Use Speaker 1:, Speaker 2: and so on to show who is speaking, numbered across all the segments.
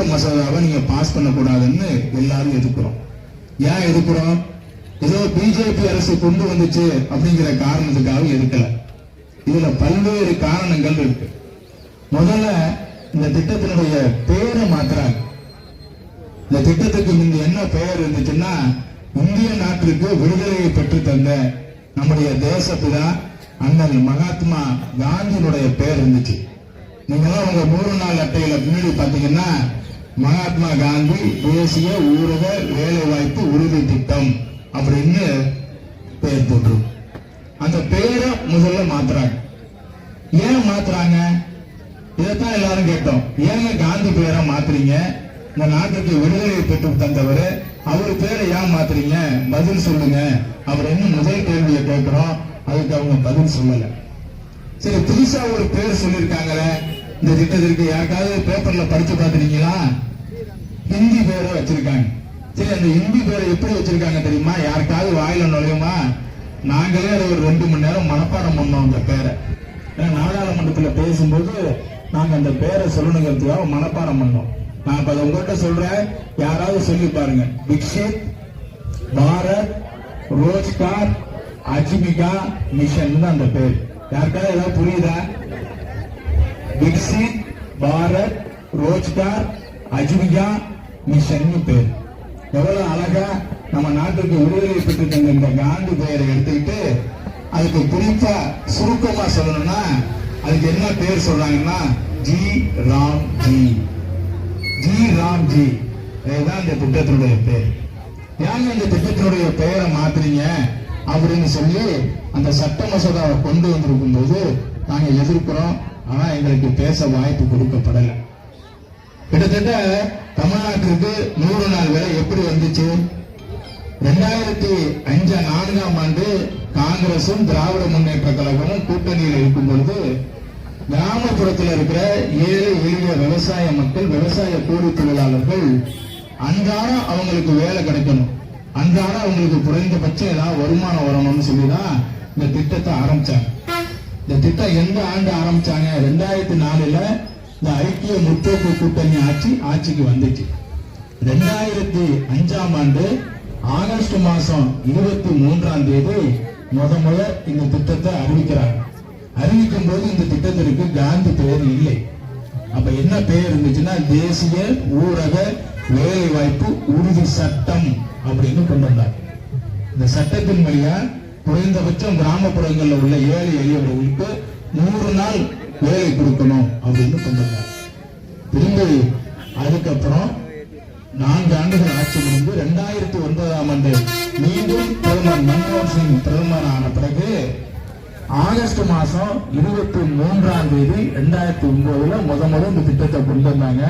Speaker 1: சட்ட மசோதாவை நீங்க பாஸ் பண்ணக்கூடாதுன்னு எல்லாரும் எதிர்க்கிறோம். ஏன் எதிர்க்கிறோம்? ஏதோ பிஜேபி அரசு கொண்டு வந்துச்சு அப்படிங்கிற காரணத்துக்காக எதிர்க்கல. இதுல பல்வேறு காரணங்கள் இருக்கு. முதல்ல இந்த திட்டத்தினுடைய பேரை மாத்துறாங்க. இந்த திட்டத்துக்கு முந்தி என்ன பெயர் இருந்துச்சுன்னா இந்திய நாட்டிற்கு விடுதலையை பெற்று தந்த நம்முடைய தேசப்பிதா அண்ணன் மகாத்மா காந்தியினுடைய பெயர் இருந்துச்சு. நீங்களாம் உங்க மூணு நாள் அட்டையில பின்னாடி பாத்தீங்கன்னா மகாத்மா காந்தி தேசிய ஊரக வேலை வாய்ப்பு உறுதி திட்டம் அப்படின்னு பெயர் போட்டு. அந்த பெயரை முதல்ல மாத்துறாங்க. ஏன் மாத்துறாங்க? இதைத்தான் எல்லாரும் கேட்டோம். ஏங்க காந்தி பெயரை மாத்துறீங்க? இந்த நாட்டுக்கு விடுதலை பெற்று தந்தவர் அவர் பேரை ஏன் மாத்துறீங்க? பதில் சொல்லுங்க. அவர் என்ன முதல் கேள்வியை கேட்கிறோம். அதுக்கு அவங்க பதில் சொல்லல. சரி புதுசா ஒரு பேர் சொல்லியிருக்காங்களே. இந்த திட்டத்திற்கு யாருக்காவது பேப்பர்ல படிச்சு பார்த்துருக்கீங்களா ஹிந்தி பேரை வச்சிருக்காங்க. சரி அந்த ஹிந்தி பேரை எப்படி வச்சிருக்காங்க தெரியுமா? யாருக்காவது வாயில நுழையுமா? நாங்களே அதை ஒரு ரெண்டு மணி நேரம் மனப்பாடம் பண்ணோம் அந்த பேரை. ஏன்னா நாடாளுமன்றத்துல பேசும்போது நாங்க அந்த பேரை சொல்லணுங்கிறதுக்காக மனப்பாடம் பண்ணோம். நான் இப்ப அதை உங்ககிட்ட சொல்றேன். யாராவது சொல்லி பாருங்க. தீக்ஷித் பாரத் ரோஜ்கார் அஜிமிகா மிஷன் தான் அந்த பேர். யாருக்காவது ஏதாவது புரியுதா? விக்சித் பாரத் ரோஜ்கார் அஜிவிகா மிஷன் பேர். எவ்வளவு அழகா நம்ம நாட்டுக்கு விடுதலை பெற்று தந்த இந்த காந்தி பெயரை எடுத்துக்கிட்டு அதுக்கு குறிப்பா சுருக்கமா சொல்லணும்னா அதுக்கு என்ன பேர் சொல்றாங்கன்னா G RAM G. G RAM G. இதுதான் இந்த திட்டத்தினுடைய பேர். ஏங்க இந்த திட்டத்தினுடைய பெயரை மாத்துறீங்க? அப்படின்னு சொல்லி அந்த சட்ட மசோதாவை கொண்டு வந்திருக்கும் போது நாங்கள் எதிர்க்கிறோம். ஆனா எங்களுக்கு பேச வாய்ப்பு கொடுக்கப்படல. கிட்டத்தட்ட தமிழ்நாட்டிற்கு நூறு நாள் வேலை எப்படி வந்துச்சு? ரெண்டாயிரத்தி அஞ்சு நான்காம் ஆண்டு காங்கிரசும் திராவிட முன்னேற்ற கழகமும் கூட்டணியில் இருக்கும் பொழுது கிராமப்புறத்தில் இருக்கிற ஏழை எளிய விவசாய மக்கள் விவசாய கூலி தொழிலாளர்கள் அன்றாடம் அவங்களுக்கு வேலை கிடைக்கணும். அன்றாடம் அவங்களுக்கு குறைந்தபட்சம் ஏதாவது வருமானம் வரணும்னு சொல்லிதான் இந்த திட்டத்தை ஆரம்பிச்சாங்க. இந்த திட்டம் எந்த ஆண்டு ஆரம்பிச்சாங்க? ரெண்டாயிரத்தி நாலுல இந்த ஐக்கிய முற்போக்கு கூட்டணி ஆட்சி ஆட்சிக்கு வந்துச்சு. ரெண்டாயிரத்தி அஞ்சாம் ஆண்டு ஆகஸ்ட் மாசம் இருபத்தி மூன்றாம் தேதி முத முத இந்த திட்டத்தை அறிவிக்கிறாங்க. அறிவிக்கும் போது இந்த திட்டத்திற்கு காந்தி பெயர் இல்லை. அப்ப என்ன பெயர் இருந்துச்சுன்னா தேசிய ஊரக வேலை வாய்ப்பு உறுதி சட்டம் அப்படின்னு கொண்டு வந்தாங்க. இந்த சட்டத்தின் வழியா குறைந்தபட்சம் கிராமப்புறங்களில் உள்ள ஏழை எளியவர்களுக்கு நூறு நாள் வேலை கொடுக்கணும் அப்படின்னு சொன்னாங்க திரும்பி அதுக்கப்புறம் நான்கு ஆண்டுகள் ஆட்சி முடிந்து ரெண்டாயிரத்தி ஒன்பதாம் ஆண்டு மீண்டும் பிரதமர் மன்மோகன் சிங் பிரதமர் ஆன பிறகு ஆகஸ்ட் மாசம் இருபத்தி மூன்றாம் தேதி ரெண்டாயிரத்தி ஒன்பதுல முத முத இந்த திட்டத்தை கொண்டு வந்தாங்க.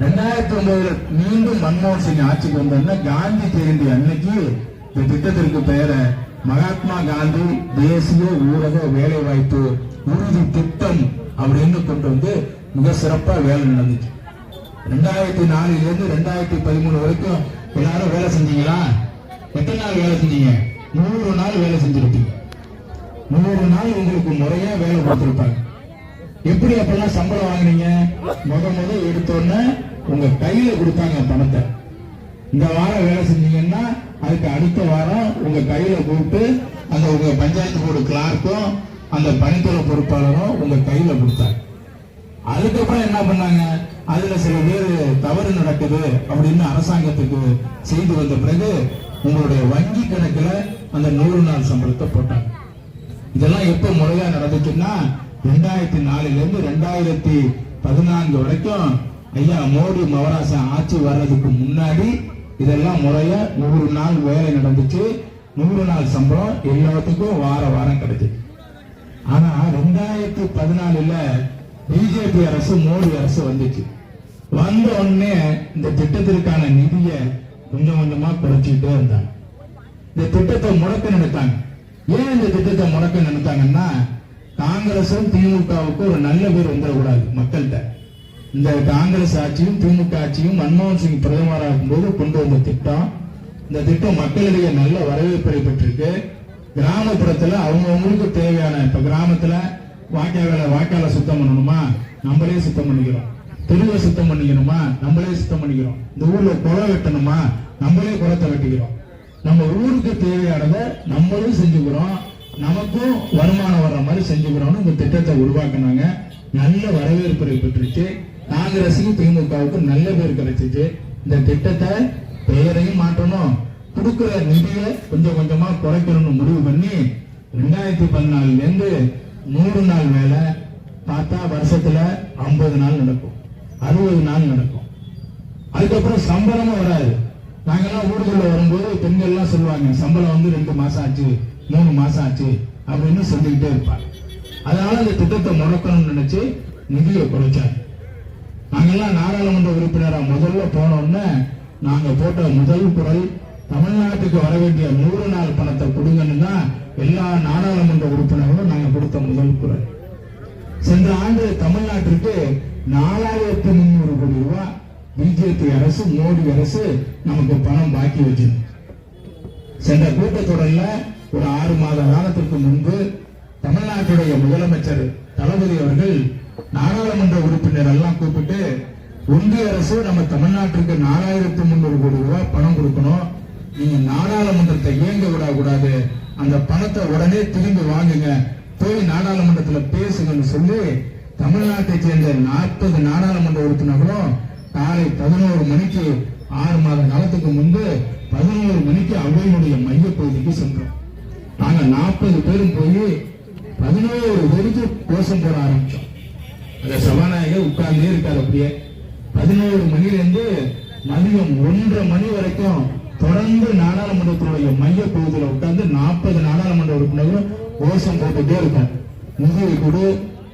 Speaker 1: ரெண்டாயிரத்தி ஒன்பதுல மீண்டும் மன்மோகன் சிங் ஆட்சிக்கு வந்தோன்னா காந்தி ஜெயந்தி அன்னைக்கு இந்த திட்டத்திற்கு பெயரை மகாத்மா காந்தி தேசிய ஊரக வேலை வாய்ப்பு உறுதி திட்டம் அப்படின்னு கொண்டு வந்து மிக சிறப்பா வேலை நடந்துச்சு. ரெண்டாயிரத்தி நாலுல இருந்து ரெண்டாயிரத்தி பதிமூணு வரைக்கும் எல்லாரும் வேலை செஞ்சீங்களா? எத்தனை நாள் வேலை செஞ்சீங்க? நூறு நாள் வேலை செஞ்சிருப்பீங்க. நூறு நாள் உங்களுக்கு முறையா வேலை கொடுத்துருப்பாங்க. எப்படி அப்பெல்லாம் சம்பளம் வாங்கினீங்க? முத முத எடுத்தோன்னே உங்க கையில கொடுத்தாங்க பணத்தை. இந்த வாரம் வேலை செஞ்சீங்கன்னா அதுக்கு அடுத்த வாரம் உங்க கையில கூப்பிட்டு அந்த உங்க பஞ்சாயத்து போர்டு கிளார்க்கும் அந்த பணித்துறை பொறுப்பாளரும் உங்க கையில கொடுத்தாங்க. அதுக்கப்புறம் என்ன பண்ணாங்க? அதுல சில பேர் தவறு நடக்குது அப்படின்னு அரசாங்கத்துக்கு செய்து வந்த பிறகு உங்களுடைய வங்கி கணக்குல அந்த நூறு நாள் சம்பளத்தை போட்டாங்க. இதெல்லாம் எப்ப முறையா நடந்துச்சுன்னா ரெண்டாயிரத்தி நாலுல இருந்து ரெண்டாயிரத்தி பதினான்கு வரைக்கும் ஐயா மோடி மகாராசா ஆட்சி வர்றதுக்கு முன்னாடி இதெல்லாம் முறையாக நூறு நாள் வேலை நடந்துச்சு நூறு நாள் சம்பளம் எல்லாத்துக்கும் வார வாரம் கிடைச்சிது ஆனா ரெண்டாயிரத்தி பதினாலுல பிஜேபி அரசு மோடி அரசு வந்துச்சு. வந்த உடனே இந்த திட்டத்திற்கான நிதியை கொஞ்சம் கொஞ்சமா குறைச்சிக்கிட்டே இருந்தாங்க. இந்த திட்டத்தை முடக்க நினைத்தாங்க. ஏன் இந்த திட்டத்தை முடக்க நினைத்தாங்கன்னா காங்கிரசும் திமுகவுக்கும் ஒரு நல்ல பேர் வந்துடக்கூடாது மக்கள்கிட்ட. இந்த காங்கிரஸ் ஆட்சியும் திமுக ஆட்சியும் மன்மோகன் சிங் பிரதமராக இருக்கும்போது கொண்டு வந்த திட்டம். இந்த திட்டம் மக்களிடையே நல்ல வரவேற்பை பெற்றிருக்கு. கிராமப்புறத்துல அவங்கவுங்களுக்கு தேவையான இப்ப கிராமத்துல வாய்க்கால வாய்க்கால சுத்தம் பண்ணணுமா? நம்மளே சுத்தம் பண்ணிக்கிறோம். தெருவை சுத்தம் பண்ணிக்கணுமா? நம்மளே சுத்தம் பண்ணிக்கிறோம். இந்த ஊர்ல குளம் வெட்டணுமா? நம்மளே குளத்தை வெட்டிக்கிறோம். நம்ம ஊருக்கு தேவையானதை நம்மளும் செஞ்சுக்கிறோம். நமக்கும் வருமானம் வர்ற மாதிரி செஞ்சுக்கிறோம்னு இந்த திட்டத்தை உருவாக்குனாங்க. நல்ல வரவேற்பு பெற்றுச்சு. காங்கிரஸுக்கும் திமுகவுக்கும் நல்ல பேர் கிடைச்சிச்சு. இந்த திட்டத்தை பெயரையும் மாற்றணும். கொடுக்கிற நிதியை கொஞ்சம் கொஞ்சமா குறைக்கணும்னு முடிவு பண்ணி ரெண்டாயிரத்தி பதினாலுல இருந்து நூறு நாள் வேலை பார்த்தா வருஷத்துல ஐம்பது நாள் நடக்கும். அறுபது நாள் நடக்கும். அதுக்கப்புறம் சம்பளமும் வராது. நாங்கெல்லாம் ஊடுகளில் வரும்போது பெண்கள் எல்லாம் சொல்லுவாங்க சம்பளம் வந்து ரெண்டு மாசம் ஆச்சு மூணு மாசம் ஆச்சு அப்படின்னு சொல்லிக்கிட்டே இருப்பாங்க. அதனால அந்த திட்டத்தை முடக்கணும்னு நினைச்சு நிதியை குறைச்சாங்க. நாங்கெல்லாம் நாடாளுமன்ற உறுப்பினராக முதல்ல போன நாங்கள் நாங்க போட்ட முதல் குரல் தமிழ்நாட்டுக்கு வர வேண்டிய நூறு நாள் பணத்தை கொடுங்கன்னு தான் எல்லா நாடாளுமன்ற உறுப்பினர்களும் நாங்க கொடுத்த முதல் குரல். சென்ற ஆண்டு தமிழ்நாட்டிற்கு நாலாயிரத்தி முன்னூறு கோடி ரூபாய் பிஜேபி அரசு மோடி அரசு நமக்கு பணம் பாக்கி வச்சிருக்கு சென்ற கூட்டத்தொடர்ல ஒரு ஆறு மாத காலத்திற்கு முன்பு தமிழ்நாட்டுடைய முதலமைச்சர் தளபதி அவர்கள் நாடாளுமன்ற உறுப்பினர் எல்லாம் கூப்பிட்டு ஒன்றிய அரசு நம்ம தமிழ்நாட்டிற்கு நாலாயிரத்தி முன்னூறு கோடி ரூபாய் பணம் கொடுக்கணும். நீங்க நாடாளுமன்றத்தை இயங்க விடக்கூடாது. அந்த பணத்தை உடனே திரும்பி வாங்குங்க. போய் நாடாளுமன்றத்துல பேசுங்கன்னு சொல்லி தமிழ்நாட்டை சேர்ந்த நாற்பது நாடாளுமன்ற உறுப்பினர்களும் காலை பதினோரு மணிக்கு ஆறு மாத காலத்துக்கு முன்பு பதினோரு மணிக்கு அவையினுடைய மைய பகுதிக்கு சென்றோம். நாங்க நாற்பது பேரும் போய் பதினோரு பேருக்கு கோஷம் போட ஆரம்பிச்சோம். அந்த சபாநாயகர் உட்கார்ந்தே இருக்காரு அப்படியே. பதினோரு மணிலேருந்து மதியம் ஒன்றரை மணி வரைக்கும் தொடர்ந்து நாடாளுமன்றத்தினுடைய மைய பகுதியில் உட்கார்ந்து நாற்பது நாடாளுமன்ற உறுப்பினர்களும் கோஷம் போட்டுட்டே இருக்கும் நிதியை கொடு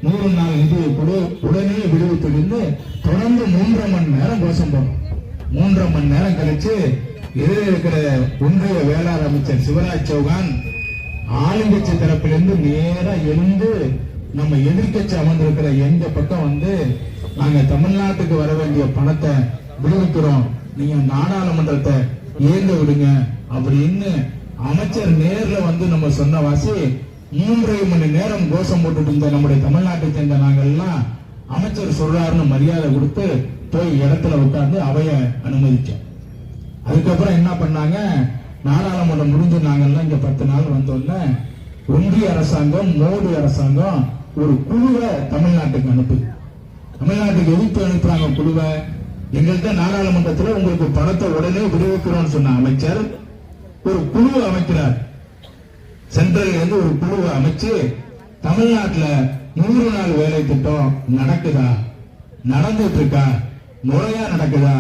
Speaker 1: நூறு நாள் நிதியை கொடு உடனே விடுவித்திருந்து தொடர்ந்து மூன்றரை மணி நேரம் கோஷம் போடும் மூன்றரை மணி நேரம் கழிச்சு எதிரே இருக்கிற ஒன்றிய வேளாண் அமைச்சர் சிவராஜ் சௌகான் ஆளுங்கட்சி தரப்பிலிருந்து நேரா எழுந்து நம்ம எதிர்க்கட்சி அமர்ந்திருக்கிற எந்த பக்கம் வந்து நாங்க தமிழ்நாட்டுக்கு வர வேண்டிய பணத்தை விடுவிக்கிறோம் நீங்க நாடாளுமன்றத்தை இயங்க விடுங்க அப்படின்னு அமைச்சர் நேர்ல வந்து நம்ம சொன்ன வாசி மூன்றரை மணி நேரம் கோஷம் போட்டுட்டு இருந்த நம்முடைய தமிழ்நாட்டை சேர்ந்த நாங்கள்லாம் அமைச்சர் சொல்றாருன்னு மரியாதை கொடுத்து போய் இடத்துல உட்கார்ந்து அவைய அனுமதிச்சோம். அதுக்கப்புறம் என்ன பண்ணாங்க நாடாளுமன்றம் முடிஞ்சு நாங்கள்லாம் இங்க பத்து நாள் வந்தோடனே ஒன்றிய அரசாங்கம் மோடி அரசாங்கம் ஒரு குழுவை தமிழ்நாட்டுக்கு அனுப்பு. தமிழ்நாட்டுக்கு எதிர்த்து அனுப்புறாங்க குழுவை. எங்கள்கிட்ட நாடாளுமன்றத்தில் உங்களுக்கு பணத்தை உடனே விடுவிக்கிறோம்னு சொன்ன அமைச்சர் ஒரு குழுவை அமைக்கிறார். சென்ட்ரல் இருந்து ஒரு குழுவை அமைச்சு தமிழ்நாட்டில் நூறு நாள் வேலை திட்டம் நடக்குதா? நடந்துட்டு இருக்கா முறையா நடக்குதா?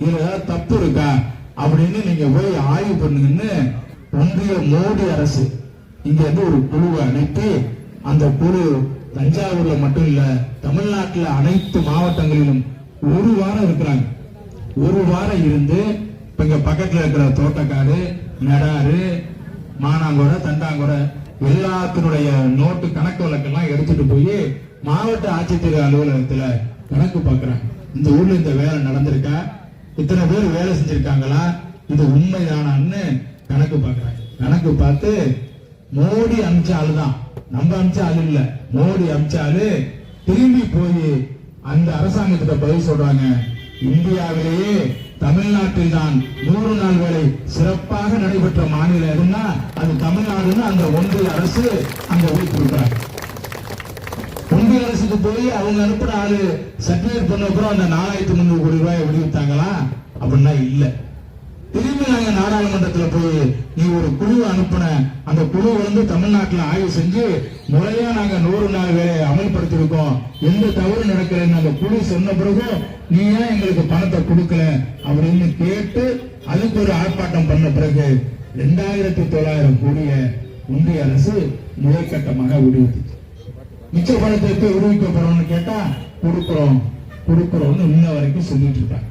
Speaker 1: இதுல ஏதாவது தப்பு இருக்கா? அப்படின்னு நீங்க போய் ஆய்வு பண்ணுங்கன்னு ஒன்றிய மோடி அரசு இங்க இருந்து ஒரு குழுவை அனுப்பி அந்த குழு தஞ்சாவூர்ல மட்டும் இல்ல தமிழ்நாட்டுல அனைத்து மாவட்டங்களிலும் ஒரு வாரம் இருக்கிறாங்க. ஒரு வாரம் இருந்து இப்ப இங்க பக்கத்துல இருக்கிற தோட்டக்காடு நடாறு மானாங்குறை தண்டாங்குறை எல்லாத்தினுடைய நோட்டு கணக்கு வழக்கெல்லாம் எடுத்துட்டு போய் மாவட்ட ஆட்சித்தலைவர் அலுவலகத்துல கணக்கு பாக்குறாங்க. இந்த ஊர்ல இந்த வேலை நடந்திருக்கா? இத்தனை பேர் வேலை செஞ்சிருக்காங்களா? இது உண்மைதானான்னு கணக்கு பாக்குறாங்க. கணக்கு பார்த்து மோடி அமிச்ச ஆளுதான். நம்ம அமிச்ச அது இல்ல. மோடி அமிச்ச திரும்பி போய் அந்த அரசாங்கத்திட்ட பதில் சொல்றாங்க. இந்தியாவிலேயே தமிழ்நாட்டில் தான் நூறு நாள் வேலை சிறப்பாக நடைபெற்ற மாநிலம் அது தமிழ்நாடுன்னு அந்த ஒன்றிய அரசு அங்க போய் ஒன்றிய அரசுக்கு போய் அவங்க அனுப்புற ஆளு சர்டிபிகேட் பண்ண அப்புறம் அந்த நாலாயிரத்தி முந்நூறு கோடி ரூபாய் விடுவித்தாங்களா? அப்படின்னா இல்லை. திரும்பி நாடாளுமன்றத்தில் நாடாளுமன்றத்துல போய் நீ ஒரு குழு அனுப்புன. அந்த குழு வந்து தமிழ்நாட்டுல ஆய்வு செஞ்சு முறையா நாங்க நூறு நாள் வேலையை அமல்படுத்திருக்கோம் எந்த தவறு நடக்கலன்னு அந்த குழு சொன்ன பிறகு நீ ஏன் எங்களுக்கு பணத்தை கொடுக்கல அப்படின்னு கேட்டு அதுக்கு ஒரு ஆர்ப்பாட்டம் பண்ண பிறகு ரெண்டாயிரத்தி தொள்ளாயிரம் கோடிய ஒன்றிய அரசு முதற்கட்டமாக விடுவிச்சு மிச்ச பணத்தை எப்படி விடுவிக்க போறோம்னு கேட்டா கொடுக்குறோம். கொடுக்குறோம்னு இன்ன வரைக்கும் சொல்லிட்டு இருக்காங்க.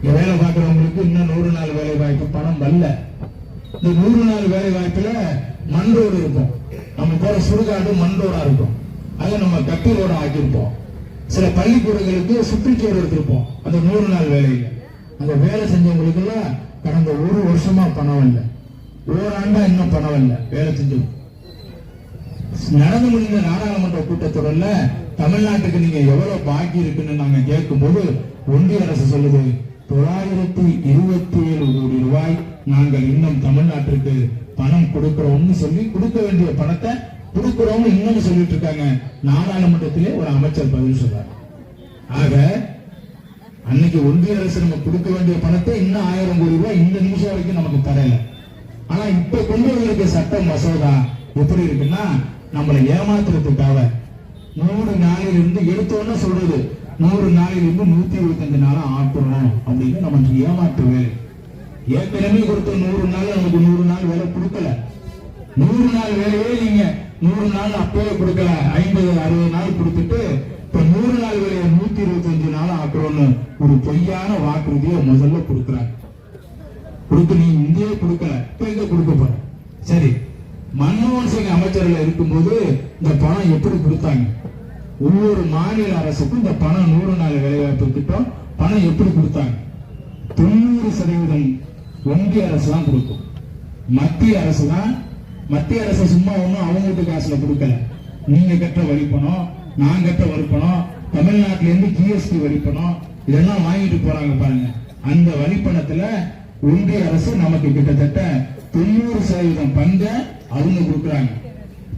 Speaker 1: இங்க வேலை பார்க்குறவங்களுக்கு இன்னும் நூறு நாள் வேலை வாய்ப்பு பணம் வரல. இந்த நூறு நாள் வேலை வாய்ப்புல மண் ரோடு இருக்கும் நம்ம போற சுடுகாடு மண் ரோடா இருக்கும். அதை நம்ம கட்டி ரோடா ஆக்கியிருப்போம். சில பள்ளிக்கூடங்களுக்கு சுற்றுச்சூழல் எடுத்திருப்போம். அந்த நூறு நாள் வேலையில. அந்த வேலை செஞ்சவங்களுக்கு எல்லாம் கடந்த ஒரு வருஷமா பணம் இல்லை ஓராண்டா இன்னும் பணம் இல்லை வேலை செஞ்சு நடந்து முடிந்த நாடாளுமன்ற கூட்டத்தொடர்ல தமிழ்நாட்டுக்கு நீங்க எவ்வளவு பாக்கி இருக்குன்னு நாங்க கேட்கும்போது ஒன்றிய அரசு சொல்லுது தொள்ளாயிரத்தி இருபத்தி ஏழு கோடி ரூபாய் நாங்கள் இன்னும் தமிழ்நாட்டிற்கு பணம் கொடுக்கிறோம்னு சொல்லி கொடுக்க வேண்டிய பணத்தை கொடுக்கிறோம்னு இன்னும் சொல்லிட்டு இருக்காங்க. நாடாளுமன்றத்திலே ஒரு அமைச்சர் பதில் சொல்றார். ஆக அன்னைக்கு ஒன்றிய அரசு நம்ம கொடுக்க வேண்டிய பணத்தை இன்னும் ஆயிரம் கோடி ரூபாய் இந்த நிமிஷம் வரைக்கும் நமக்கு தரல. ஆனா இப்ப கொண்டு வந்திருக்க சட்ட மசோதா எப்படி இருக்குன்னா நம்மளை ஏமாத்துறதுக்காக நூறு நாளில் இருந்து எடுத்தோன்னு சொல்றது. நூறு நாளிலிருந்து நூத்தி இருபத்தஞ்சு நாளா ஆக்குறோம் அப்படின்னு நமக்கு ஏமாற்று வேலை ஏற்கனவே கொடுத்த நூறு நாள் நமக்கு நூறு நாள் வேலை கொடுக்கல. நூறு நாள் வேலையே நீங்க நூறு நாள் அப்பவே கொடுக்கல. ஐம்பது அறுபது நாள் கொடுத்துட்டு இப்ப நூறு நாள் வேலையை நூத்தி இருபத்தஞ்சு நாள் ஆக்குறோம்னு ஒரு பொய்யான வாக்குறுதியை முதல்ல கொடுக்குறாங்க கொடுத்து நீ இங்கேயே கொடுக்கல. இப்ப எங்க கொடுக்க போற? சரி. மன்மோகன் சிங் அமைச்சர்கள் இருக்கும்போது இந்த பணம் எப்படி கொடுத்தாங்க? ஒவ்வொரு மாநில அரசுக்கும் இந்த பணம் நூறு நாள் வேலைவாய்ப்பு திட்டம் பணம் எப்படி கொடுத்தாங்க? தொண்ணூறு சதவீதம் ஒன்றிய அரசு தான் கொடுக்கும். மத்திய அரசு தான் மத்திய அரசு சும்மா ஒன்றும் அவங்க வீட்டு காசுல கொடுக்கல. நீங்க கட்ட வரிப்பணம் நான் கட்ட வரிப்பணம் தமிழ்நாட்டில இருந்து ஜிஎஸ்டி வரிப்பணம் இதெல்லாம் வாங்கிட்டு போறாங்க பாருங்க. அந்த வரிப்பணத்துல ஒன்றிய அரசு நமக்கு கிட்டத்தட்ட தொண்ணூறு சதவீதம் பங்க அவங்க கொடுக்குறாங்க.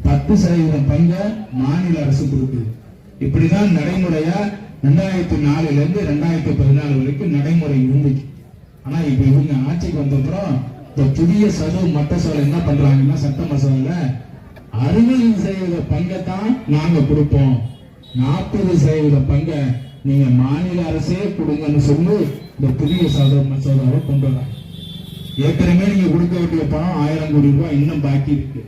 Speaker 1: பத்து சதவீதம் பங்க மாநில அரசு கொடுக்குது. இப்படிதான் நடைமுறையா ரெண்டாயிரத்தி நாலுல இருந்து ரெண்டாயிரத்தி பதினாலு வரைக்கும் நடைமுறை இருந்துச்சு. ஆனா இப்ப இவங்க ஆட்சிக்கு வந்த அப்புறம் இந்த புதிய சதுவு மட்ட சோலை என்ன பண்றாங்கன்னா சட்ட மசோதால அறுபது சதவீத தான் நாங்க கொடுப்போம். நாற்பது சதவீத பங்கை நீங்க மாநில அரசே கொடுங்கன்னு சொல்லி இந்த புதிய சத மசோதாவை கொண்டு வராங்க. ஏற்கனவே நீங்க கொடுக்க வேண்டிய பணம் ஆயிரம் கோடி ரூபாய் இன்னும் பாக்கி இருக்கு.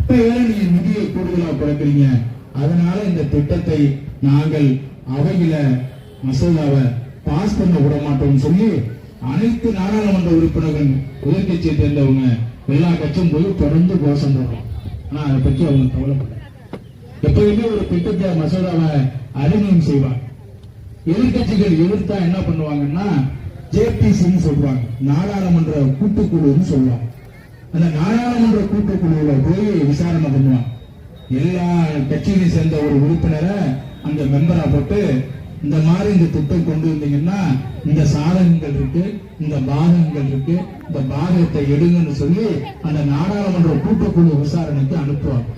Speaker 1: இப்ப வேற நீங்க நிதியை கூடுதலா குறைக்கிறீங்க. அதனால இந்த திட்டத்தை நாங்கள் அவையில மசோதாவை பாஸ் பண்ண விட மாட்டோம்னு சொல்லி அனைத்து நாடாளுமன்ற உறுப்பினர்கள் எதிர்கட்சியை சேர்ந்தவங்க எல்லா கட்சியும் போய் தொடர்ந்து கோஷம் போடுறோம். ஆனா அதை பற்றி அவங்க கவலைப்படல. எப்பயுமே ஒரு திட்டத்தை மசோதாவை அறிமுகம் செய்வாங்க. எதிர்கட்சிகள் எதிர்த்தா என்ன பண்ணுவாங்கன்னா ஜேபிசின்னு சொல்றாங்க நாடாளுமன்ற கூட்டுக்குழுன்னு சொல்லுவாங்க. அந்த நாடாளுமன்ற கூட்டுக்குழுவுல போய் விசாரணை பண்ணுவாங்க. எல்லா கட்சியிலையும் சேர்ந்த ஒரு உறுப்பினரை அந்த மெம்பரா போட்டு இந்த மாதிரி இந்த திட்டம் கொண்டு வந்தீங்கன்னா இந்த சாதகங்கள் இருக்கு இந்த பாதகங்கள் இருக்கு இந்த பாதகத்தை எடுங்கன்னு சொல்லி அந்த நாடாளுமன்ற கூட்டுக்குழு விசாரணைக்கு அனுப்புவாங்க.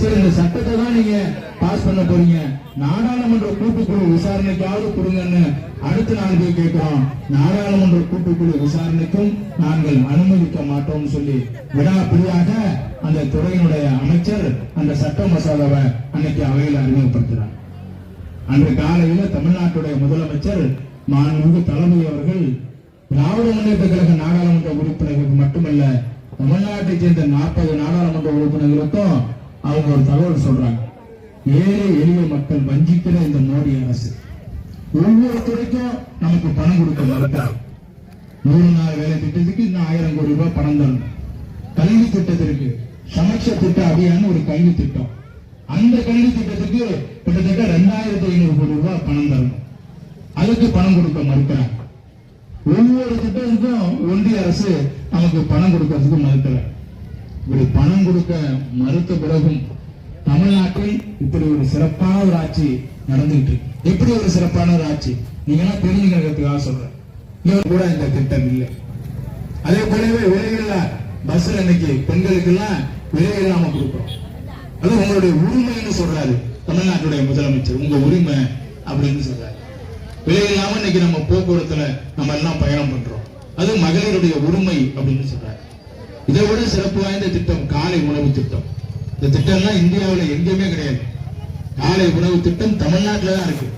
Speaker 1: சரி இந்த சட்டத்தை தான் நீங்க பாஸ் பண்ண போறீங்க. நாடாளுமன்ற கூட்டுக்குழு விசாரணைக்காவது கொடுங்கன்னு அடுத்த நாள் போய் கேட்கிறோம். நாடாளுமன்ற கூட்டுக்குழு விசாரணைக்கும் நாங்கள் அனுமதிக்க மாட்டோம்னு சொல்லி விடாப்பிடியாக அந்த துறையினுடைய அமைச்சர் அந்த சட்ட மசோதாவை அன்னைக்கு அவையில் அறிமுகப்படுத்தினார். அன்று காலையில தமிழ்நாட்டுடைய முதலமைச்சர் மாண்புமிகு தளபதி அவர்கள் திராவிட முன்னேற்ற கழக நாடாளுமன்ற உறுப்பினர்களுக்கு மட்டுமல்ல தமிழ்நாட்டை சேர்ந்த நாற்பது நாடாளுமன்ற உறுப்பினர்களுக்கும் அவங்க ஒரு தகவல் சொல்றாங்க. ஏழை எளிய மக்கள் வஞ்சிக்கிற இந்த மோடி அரசு. ஒவ்வொரு துறைக்கும் நமக்கு பணம் கொடுக்க மறுத்தார் நூறு நாள் வேலை திட்டத்துக்கு இன்னும் ஆயிரம் கோடி ரூபாய் பணம் தரணும். கல்வி திட்டத்திற்கு சமட்ச திட்ட அபியான் ஒரு கல்வி திட்டம். அந்த கல்வி திட்டத்துக்கு கிட்டத்தட்ட ரெண்டாயிரத்தி ஐநூறு கோடி ரூபாய் பணம் தரணும். அதுக்கு பணம் கொடுக்க மறுக்கிறாங்க ஒவ்வொரு திட்டத்துக்கும் ஒன்றிய அரசு நமக்கு பணம் கொடுக்கறதுக்கு மறுக்கல இப்படி பணம் கொடுக்க மறுத்த பிறகும் தமிழ்நாட்டில் இப்படி ஒரு சிறப்பான ஒரு ஆட்சி நடந்துகிட்டு இருக்கு. எப்படி ஒரு சிறப்பான ஒரு ஆட்சி? நீங்க எல்லாம் தெரிஞ்சுக்கிறதுக்காக சொல்றேன். இவர் கூட இந்த திட்டம் இல்லை. அதே போலவே விலைகள்ல பஸ்ல இன்னைக்கு பெண்களுக்கு எல்லாம் விலை இல்லாம கொடுக்குறோம் அது உங்களுடைய உரிமைன்னு சொல்றாரு தமிழ்நாட்டுடைய முதலமைச்சர். உங்க உரிமை அப்படின்னு சொல்றாரு. விலை இல்லாம இன்னைக்கு நம்ம போக்குவரத்துல நம்ம எல்லாம் பயணம் பண்றோம். அது மகளிருடைய உரிமை அப்படின்னு சொல்றாரு. இதை விட சிறப்பு வாய்ந்த திட்டம் காலை உணவு திட்டம். இந்த திட்டம்லாம் இந்தியாவில் எங்கேயுமே கிடையாது. காலை உணவு திட்டம் தமிழ்நாட்டில் தான் இருக்கு.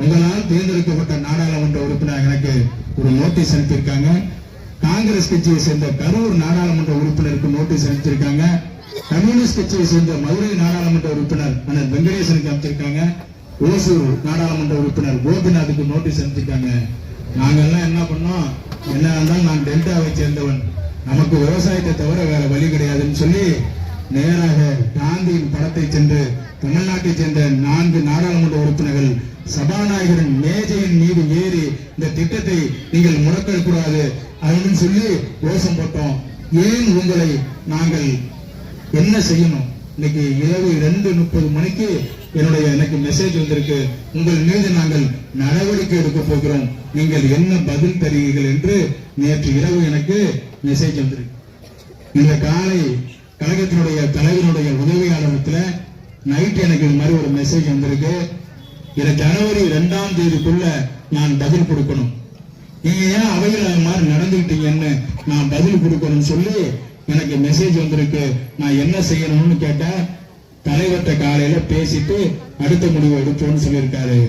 Speaker 1: உங்களால் தேர்ந்தெடுக்கப்பட்ட நாடாளுமன்ற உறுப்பினர் எனக்கு ஒரு நோட்டீஸ் அனுப்பியிருக்காங்க. காங்கிரஸ் கட்சியை சேர்ந்த கரூர் நாடாளுமன்ற உறுப்பினருக்கு நோட்டீஸ் அனுப்பிச்சிருக்காங்க கம்யூனிஸ்ட் கட்சியை சேர்ந்த மதுரை நாடாளுமன்ற உறுப்பினர் அண்ணன் வெங்கடேசனுக்கு அனுப்பிச்சிருக்காங்க ஓசூர் நாடாளுமன்ற உறுப்பினர் கோபிநாத்துக்கு நோட்டீஸ் அனுப்பிச்சிருக்காங்க நாங்கெல்லாம் என்ன பண்ணோம்? என்ன இருந்தாலும் நான் டெல்டாவை சேர்ந்தவன். நமக்கு விவசாயத்தை தவிர வேற வழி கிடையாதுன்னு சொல்லி நேராக காந்தியின் படத்தை சென்று தமிழ்நாட்டை சேர்ந்த நான்கு நாடாளுமன்ற உறுப்பினர்கள் சபாநாயகரின் மேஜையின் மீது ஏறி இந்த திட்டத்தை நீங்கள் முடக்க கூடாது அப்படின்னு சொல்லி கோஷம் போட்டோம். ஏன் உங்களை நாங்கள் என்ன செய்யணும்? இன்னைக்கு இரவு ரெண்டு முப்பது மணிக்கு என்னுடைய எனக்கு மெசேஜ் வந்திருக்கு. உங்கள் மீது நாங்கள் நடவடிக்கை எடுக்க போகிறோம். நீங்கள் என்ன பதில் தருவீர்கள் என்று நேற்று இரவு எனக்கு மெசேஜ் வந்திருக்கு. இந்த காலை கழகத்தினுடைய தலைவருடைய உதவியாளரத்துல நைட் எனக்கு இது மாதிரி ஒரு மெசேஜ் வந்திருக்கு. இதை ஜனவரி ரெண்டாம் தேதிக்குள்ள நான் பதில் கொடுக்கணும். நீங்க ஏன் அவையில் அது மாதிரி நடந்துக்கிட்டீங்கன்னு நான் பதில் கொடுக்கணும்னு சொல்லி எனக்கு மெசேஜ் வந்திருக்கு. நான் என்ன செய்யணும்னு கேட்டேன். தலைவர்கிட்ட காலையில பேசிட்டு அடுத்த முடிவு எடுப்போம்னு சொல்லியிருக்காரு.